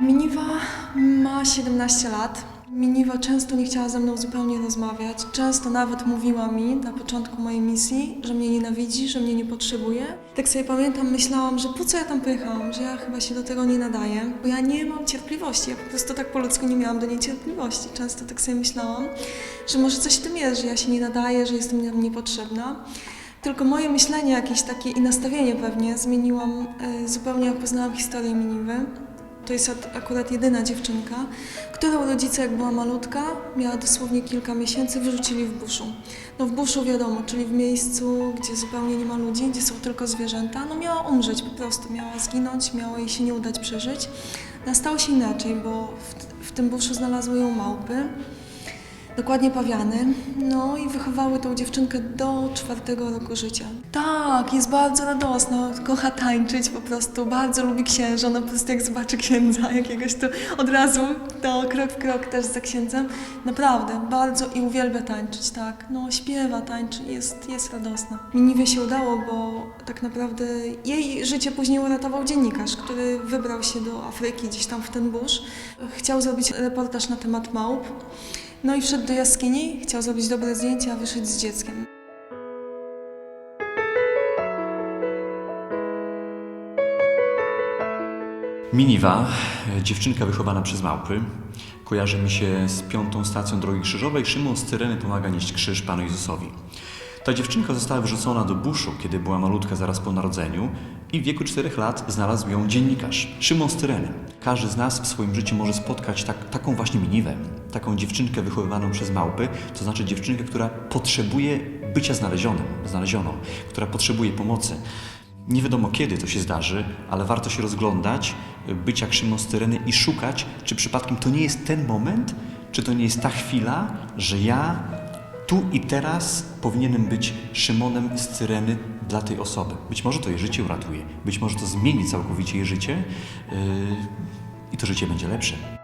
Miniwa ma 17 lat. Miniwa często nie chciała ze mną zupełnie rozmawiać. Często nawet mówiła mi na początku mojej misji, że mnie nienawidzi, że mnie nie potrzebuje. Tak sobie pamiętam, myślałam, że po co ja tam pojechałam, że ja chyba się do tego nie nadaję, bo ja nie mam cierpliwości. Ja po prostu tak po ludzku nie miałam do niej cierpliwości. Często tak sobie myślałam, że może coś w tym jest, że ja się nie nadaję, że jestem nam niepotrzebna. Tylko moje myślenie jakieś takie i nastawienie pewnie zmieniłam e, zupełnie jak poznałam historię Miniwy. To jest ak- akurat jedyna dziewczynka, którą rodzice, jak była malutka, miała dosłownie kilka miesięcy, wyrzucili w buszu. No w buszu wiadomo, czyli w miejscu, gdzie zupełnie nie ma ludzi, gdzie są tylko zwierzęta. No miała umrzeć po prostu, miała zginąć, miało jej się nie udać przeżyć. No, stało się inaczej, bo w, w tym buszu znalazły ją małpy. Dokładnie pawiany. No i wychowały tą dziewczynkę do czwartego roku życia. Tak, jest bardzo radosna, kocha tańczyć po prostu, bardzo lubi księża, no po prostu jak zobaczy księdza jakiegoś, to od razu to krok w krok też za księdzem. Naprawdę, bardzo i uwielbia tańczyć, tak. No śpiewa, tańczy, jest, jest radosna. Miniwie się udało, bo tak naprawdę jej życie później uratował dziennikarz, który wybrał się do Afryki, gdzieś tam w ten burz. Chciał zrobić reportaż na temat małp. No i wszedł do jaskini, chciał zrobić dobre zdjęcia, a wyszedł z dzieckiem. Miniwa, dziewczynka wychowana przez małpy, kojarzy mi się z piątą stacją Drogi Krzyżowej. Szymon z Cyreny pomaga nieść krzyż Panu Jezusowi. Ta dziewczynka została wyrzucona do buszu, kiedy była malutka zaraz po narodzeniu i w wieku 4 lat znalazł ją dziennikarz Szymon z Cyreny. Każdy z nas w swoim życiu może spotkać tak, taką właśnie miniwę, taką dziewczynkę wychowywaną przez małpy, to znaczy dziewczynkę, która potrzebuje bycia znalezionym, znalezioną, która potrzebuje pomocy. Nie wiadomo kiedy to się zdarzy, ale warto się rozglądać, być jak Szymon z Tyreny i szukać, czy przypadkiem to nie jest ten moment, czy to nie jest ta chwila, że ja tu i teraz powinienem być Szymonem z Cyreny dla tej osoby. Być może to jej życie uratuje, być może to zmieni całkowicie jej życie yy, i to życie będzie lepsze.